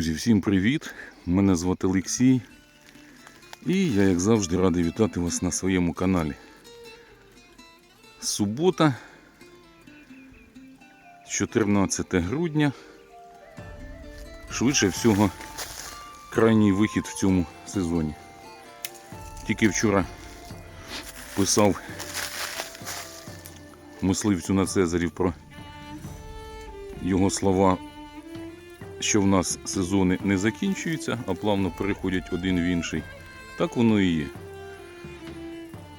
Друзі, всім привіт! Мене звати Олексій. І я, як завжди, радий вітати вас на своєму каналі. Субота, 14 грудня. Швидше всього, крайній вихід в цьому сезоні. Тільки вчора писав мисливцю на Цезарів про його слова що в нас сезони не закінчуються, а плавно переходять один в інший. Так воно і є.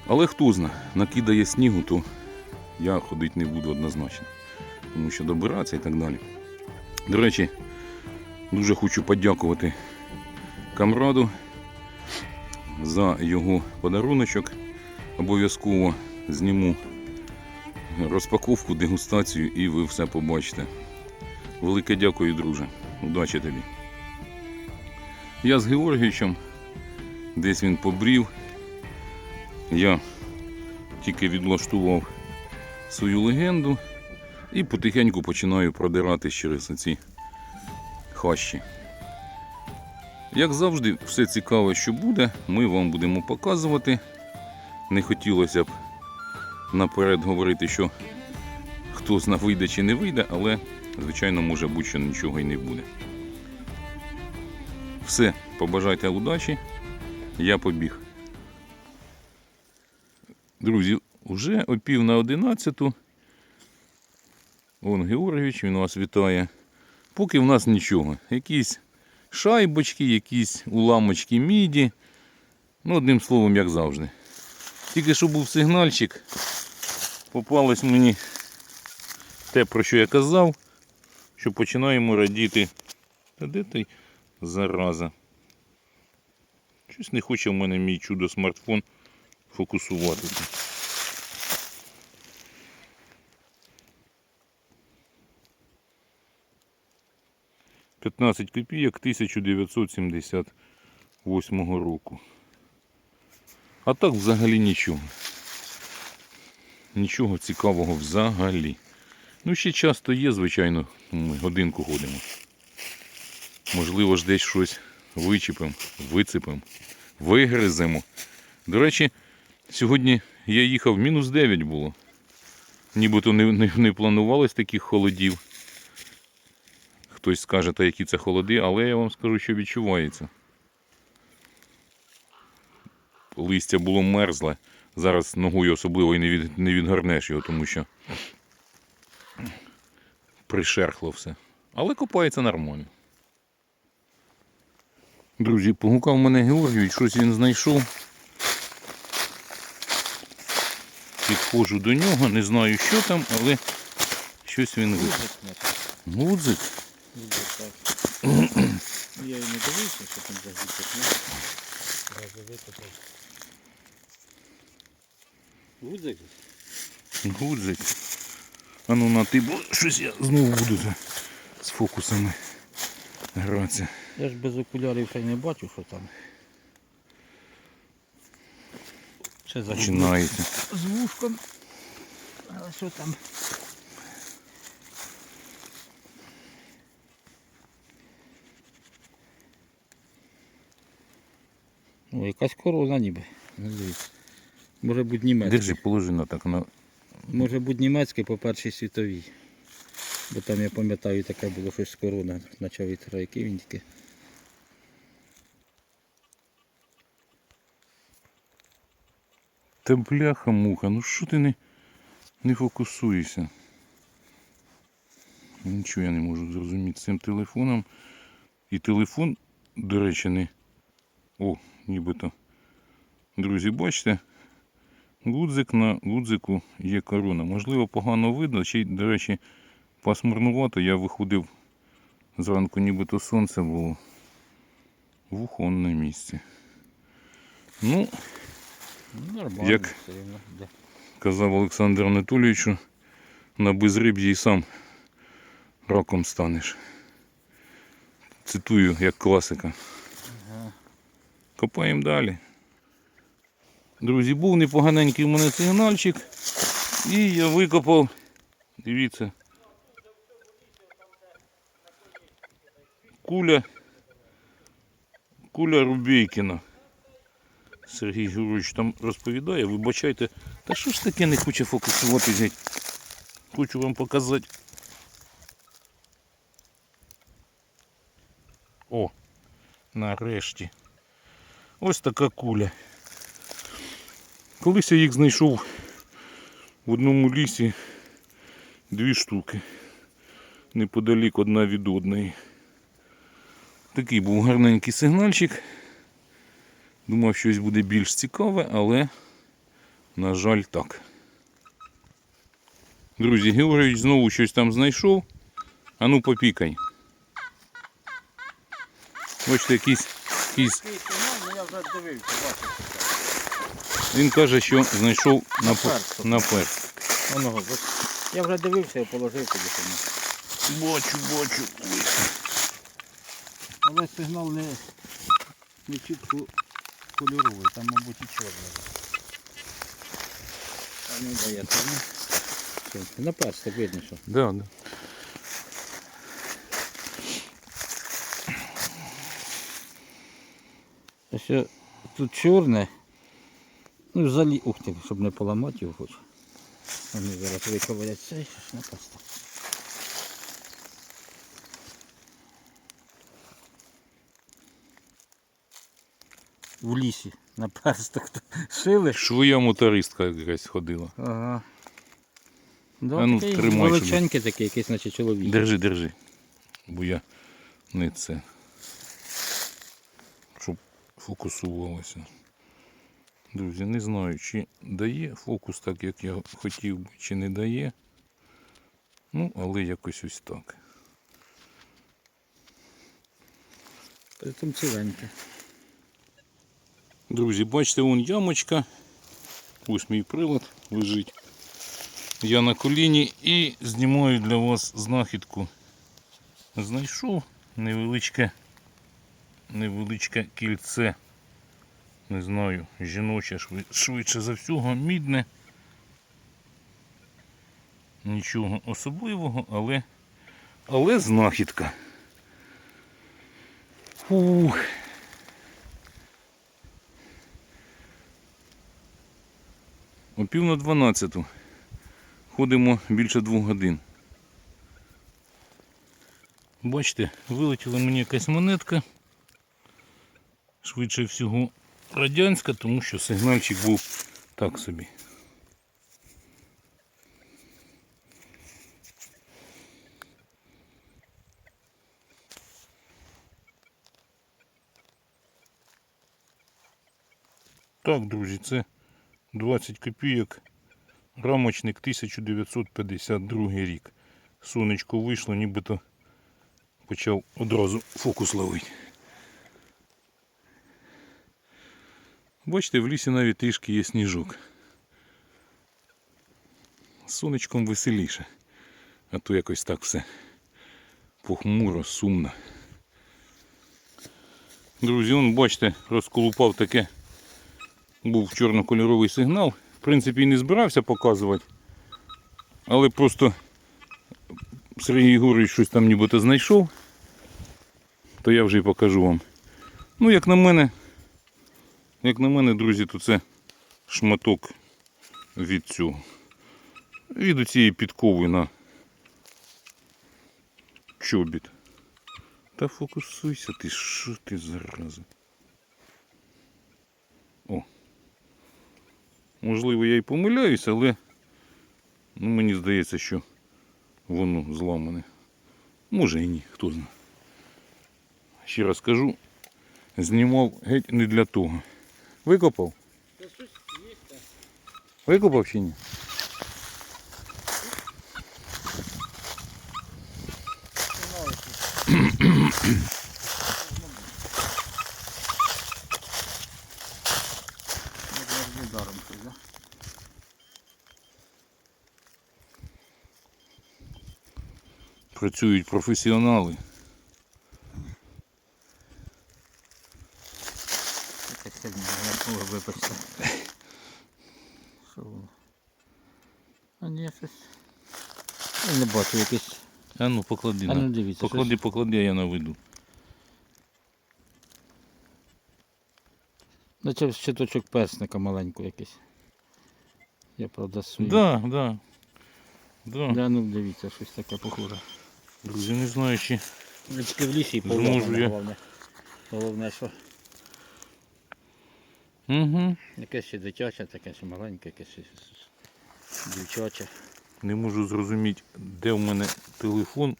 Але хто зна, накидає снігу, то я ходити не буду однозначно. Тому що добиратися і так далі. До речі, дуже хочу подякувати камраду за його подаруночок. Обов'язково зніму розпаковку, дегустацію і ви все побачите. Велике дякую, друже. Удачі тобі. Я з Георгійовичем. Десь він побрів. Я тільки відлаштував свою легенду і потихеньку починаю продиратись через ці хащі. Як завжди, все цікаве, що буде, ми вам будемо показувати. Не хотілося б наперед говорити, що хто зна вийде чи не вийде, але звичайно, може бути, що нічого і не буде. Все, побажайте удачі. Я побіг. Друзі, вже о пів на одинадцяту. Вон Георгійович, він вас вітає. Поки в нас нічого. Якісь шайбочки, якісь уламочки міді. Ну, одним словом, як завжди. Тільки що був сигнальчик, попалось мені те, про що я казав що починаємо радіти. Та де той зараза? Щось не хоче в мене мій чудо смартфон фокусуватися. П'ятнадцять копійок 1978 року. А так взагалі нічого. Нічого цікавого взагалі. Ну, ще часто є, звичайно, ми годинку ходимо. Можливо ж десь щось вичіпимо, вицепимо, вигриземо. До речі, сьогодні я їхав, мінус 9 було. Нібито не, не, не планувалось таких холодів. Хтось скаже, та які це холоди, але я вам скажу, що відчувається. Листя було мерзле. Зараз ногою особливо і не, від, не відгарнеш його, тому що пришерхло все. Але копається нормально. Друзі, погукав мене Георгійович, щось він знайшов. Підходжу до нього, не знаю, що там, але щось він випив. Гудзик? Я і не дивився, що там за гудзик, ну. Гудзик? Гудзик. А ну на ти, бо щось я знову буду з фокусами гратися. Я ж без окулярів хай не бачу, що там. Ще Починається. з вушком. Але що там? О, якась корона ніби. Може бути німецька. Держи, положи на так на. Може бути німецький по першій світовій. Бо там я пам'ятаю таке було щось з корона. Почав вітра, який він тільки. Та бляха муха, ну що ти не, не фокусуєшся? Нічого я не можу зрозуміти з цим телефоном. І телефон, до речі, не. О, нібито. Друзі, бачите? Гудзик на гудзику є корона. Можливо, погано видно, чи, до речі, пасмурнувато. Я виходив зранку, нібито сонце було. Вухо он на місці. Ну, Нормально. Як? казав Олександр Анатолійовичу, на безриб'ї і сам раком станеш. Цитую як класика. Копаємо далі. Друзі, був непоганенький у. І я викопав. Дивіться. куля. Куля Рубейкіна. Сергій Георгійович там розповідає, вибачайте, та що ж таке не хоче фокусувати геть? Хочу вам показати. О, нарешті. Ось така куля. Колись я їх знайшов в одному лісі дві штуки. Неподалік одна від одної. Такий був гарненький сигнальчик. Думав, щось буде більш цікаве, але, на жаль, так. Друзі, Георгійович знову щось там знайшов. А ну попікай. Бачите, якийсь, якийсь ну я вже дивився, бачив. Він каже, що знайшов на, На на перст. Воно. Я вже дивився і положив тому. Бачу, бачу. Ой. Але сигнал не, не чітко кольоровий, там, мабуть, і чорний. А не дає це, ну. Все, На персток видно, що. Да, да. А ще тут чорне. Ну, взагалі, ух ти, щоб не поламати його хоч. Вони зараз виковирять цей, що ж на. В лісі на персток шили. Швоя мотористка якась ходила. Ага. Да, А ну, такий тримай величенький такий, якийсь, наче чоловік. Держи, держи. Бо я не це. Щоб фокусувалося. Друзі, не знаю, чи дає фокус так, як я хотів би, чи не дає. Ну, але якось ось так. Притом ціленьке. Друзі, бачите, вон ямочка. Ось мій прилад лежить. Я на коліні і знімаю для вас знахідку. Знайшов невеличке, невеличке кільце. Не знаю, жіноче швидше за всього, мідне. Нічого особливого, але, але знахідка. Фух. О пів на дванадцяту. Ходимо більше двох годин. Бачите, вилетіла мені якась монетка. Швидше всього радянська, тому що сигнальчик був так собі. Так, друзі, це 20 копійок. Рамочник 1952 рік. Сонечко вийшло, нібито почав одразу фокус ловити. Бачите, в лісі навіть трішки є сніжок. Сонечком веселіше. А то якось так все похмуро, сумно. Друзі, он, бачите, розколупав таке був чорнокольоровий сигнал. В принципі, і не збирався показувати. Але просто Сергій Єгорович щось там нібито знайшов. То я вже і покажу вам. Ну, як на мене, як на мене, друзі, то це шматок від цього. Від цієї підкови на чобіт. Та фокусуйся ти, що ти зараза. О. Можливо, я і помиляюсь, але ну, мені здається, що воно зламане. Може і ні, хто знає. Ще раз кажу, знімав геть не для того. Викопав? Викопав чи ні? Працюють професіонали. Таке не вибачте. Що воно? А ні, щось. Я не бачу якесь. А ну поклади. А ну дивіться, поклади, щось. поклади, а я наведу. Ну, Наче щиточок персника маленький якийсь. Я правда сую. Да, да. Да. да ну дивіться, щось таке похоже. Друзі, не знаю чи. Річки в лісі і Зможу головне. Головне, що Угу. якесь ще дитяче, таке ще маленьке, якесь ще дівчаче. Не можу зрозуміти, де в мене телефон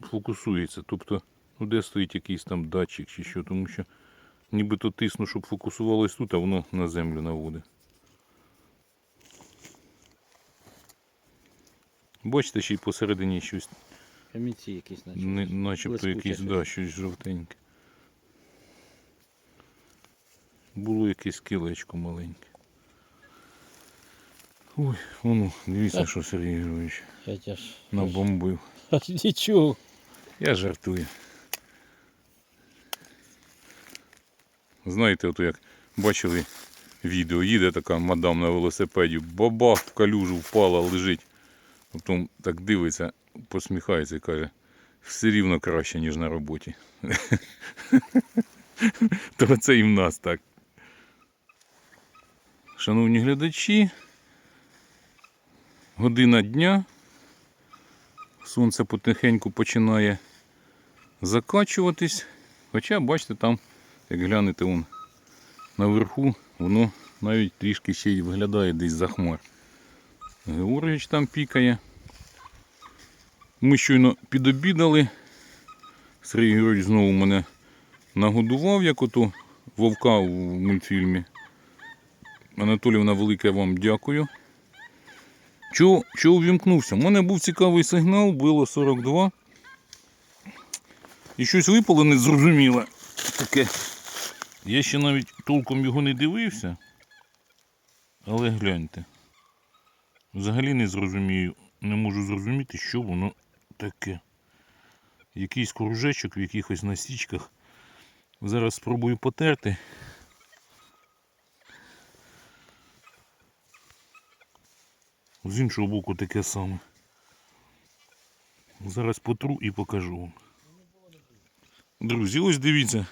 фокусується. Тобто, ну де стоїть якийсь там датчик чи що, тому що нібито тисну, щоб фокусувалось тут, а воно на землю наводить. Бачите, ще й посередині щось, Камінці якісь наче. не, начебто якийсь, да, щось жовтеньке. Було якесь кілечко маленьке. Ой, воно, дивіться, що Сергій Герович набомбив. Нічого. Я жартую. Знаєте, ото як бачили відео, їде така мадам на велосипеді, бабах в калюжу впала, лежить. Потім так дивиться, посміхається і каже, все рівно краще, ніж на роботі. То це і в нас так. Шановні глядачі, година дня. Сонце потихеньку починає закачуватись. Хоча, бачите, там, як глянете вон, наверху, воно навіть трішки ще й виглядає десь за хмар. Георгіч там пікає. Ми щойно підобідали. Сергій Георгійович знову мене нагодував, як ото вовка в мультфільмі. Анатолівна, велике вам дякую. Чого, чого увімкнувся? У мене був цікавий сигнал, було 42. І щось випало незрозуміле. Таке. Я ще навіть толком його не дивився. Але гляньте. Взагалі не зрозумію, не можу зрозуміти, що воно таке. Якийсь кружечок в якихось насічках. Зараз спробую потерти. З іншого боку таке саме. Зараз потру і покажу вам. Друзі, ось дивіться.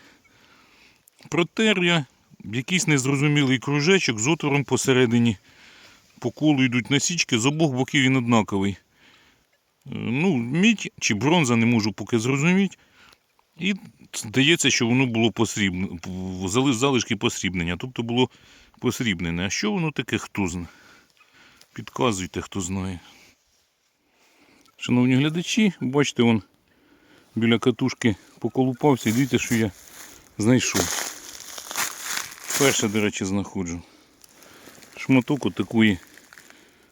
Протер я якийсь незрозумілий кружечок з отвором посередині. По колу йдуть насічки, з обох боків він однаковий. Е, Ну, мідь чи бронза, не можу поки зрозуміти. І здається, що воно було посрібне, залишки посрібнення, тобто було посрібнене. А що воно таке, хто знає? Підказуйте, хто знає. Шановні глядачі, бачите, он біля катушки поколупався і дивіться, що я знайшов. Перше, до речі, знаходжу. Шматок отакої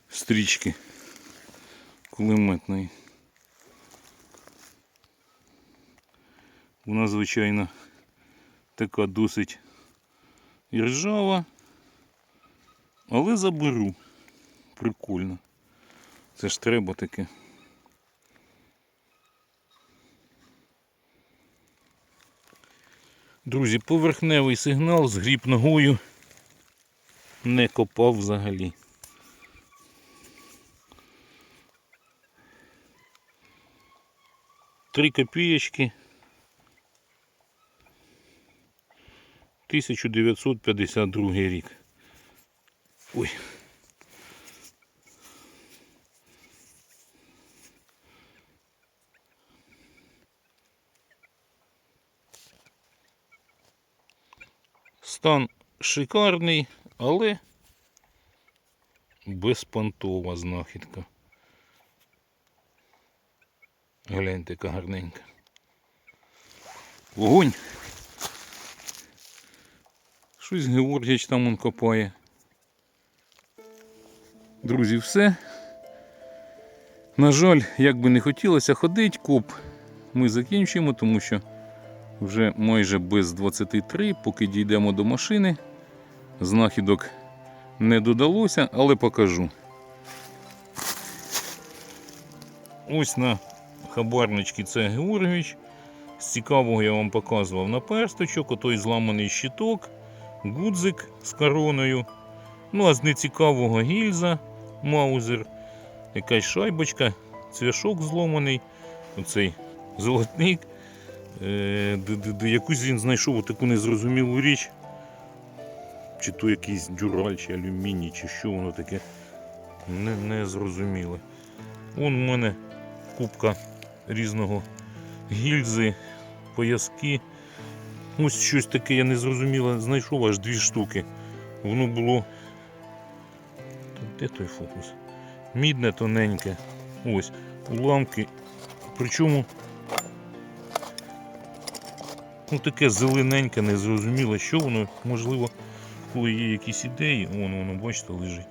стрічки кулеметної. Вона, звичайно, така досить іржава, але заберу. Прикольно. Це ж треба таке. Друзі, поверхневий сигнал згріб ногою не копав взагалі. Три копієчки. 1952 рік. Ой. Стан шикарний, але безпонтова знахідка. Гляньте, яка гарненька. Вогонь. Щось Георгіч там он копає. Друзі, все. На жаль, як би не хотілося ходити, коп ми закінчимо, тому що вже майже без 23, поки дійдемо до машини. Знахідок не додалося, але покажу. Ось на хабарничці це Георгійович. З цікавого я вам показував наперсточок, отой зламаний щиток, гудзик з короною. Ну, а з нецікавого гільза, маузер, якась шайбочка, цвяшок зломаний, оцей золотник. Е, якусь він знайшов таку незрозумілу річ. чи то якийсь дюраль, чи алюміній, чи що воно таке. Не, не зрозуміло. Вон у мене кубка різного гільзи, пояски. Ось щось таке, я не зрозуміло, знайшов аж дві штуки. Воно було. Де той фокус? Мідне тоненьке. Ось, уламки. Причому ну, таке зелененьке, незрозуміло, що воно, можливо, коли є якісь ідеї, вон воно, бачите, лежить,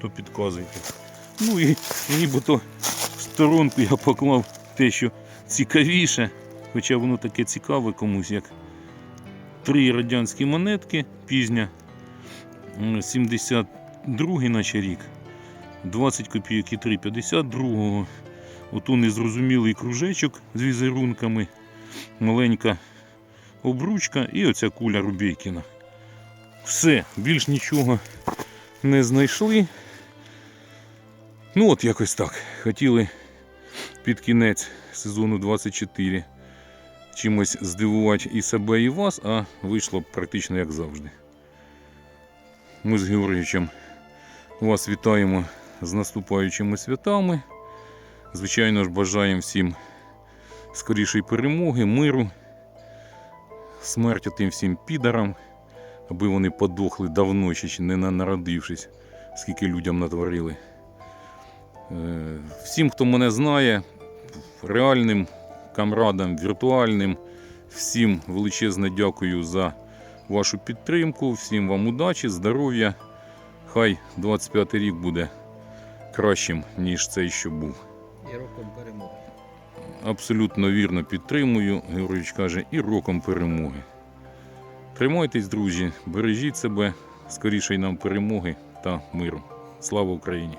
то підказуйте. Ну і нібито в сторонку я поклав те, що цікавіше, хоча воно таке цікаве комусь, як три радянські монетки, пізня, 72-й наче рік, 20 копійок і 3 52-го. Ото незрозумілий кружечок з візерунками, маленька обручка і оця куля Рубейкіна. Все, більш нічого не знайшли. Ну от якось так. Хотіли під кінець сезону 24 чимось здивувати і себе, і вас, а вийшло практично як завжди. Ми з Георгійовичем вас вітаємо з наступаючими святами. Звичайно ж, бажаємо всім скорішої перемоги, миру, смерті тим всім підарам, аби вони подохли давно, ще не народившись, скільки людям натворили. Е, Всім, хто мене знає, реальним камрадам, віртуальним, всім величезне дякую за вашу підтримку, всім вам удачі, здоров'я. Хай 25 рік буде кращим, ніж цей, що був. І роком перемоги. Абсолютно вірно підтримую, Георгійович каже, і роком перемоги. Тримайтесь, друзі, бережіть себе, скоріше й нам перемоги та миру. Слава Україні!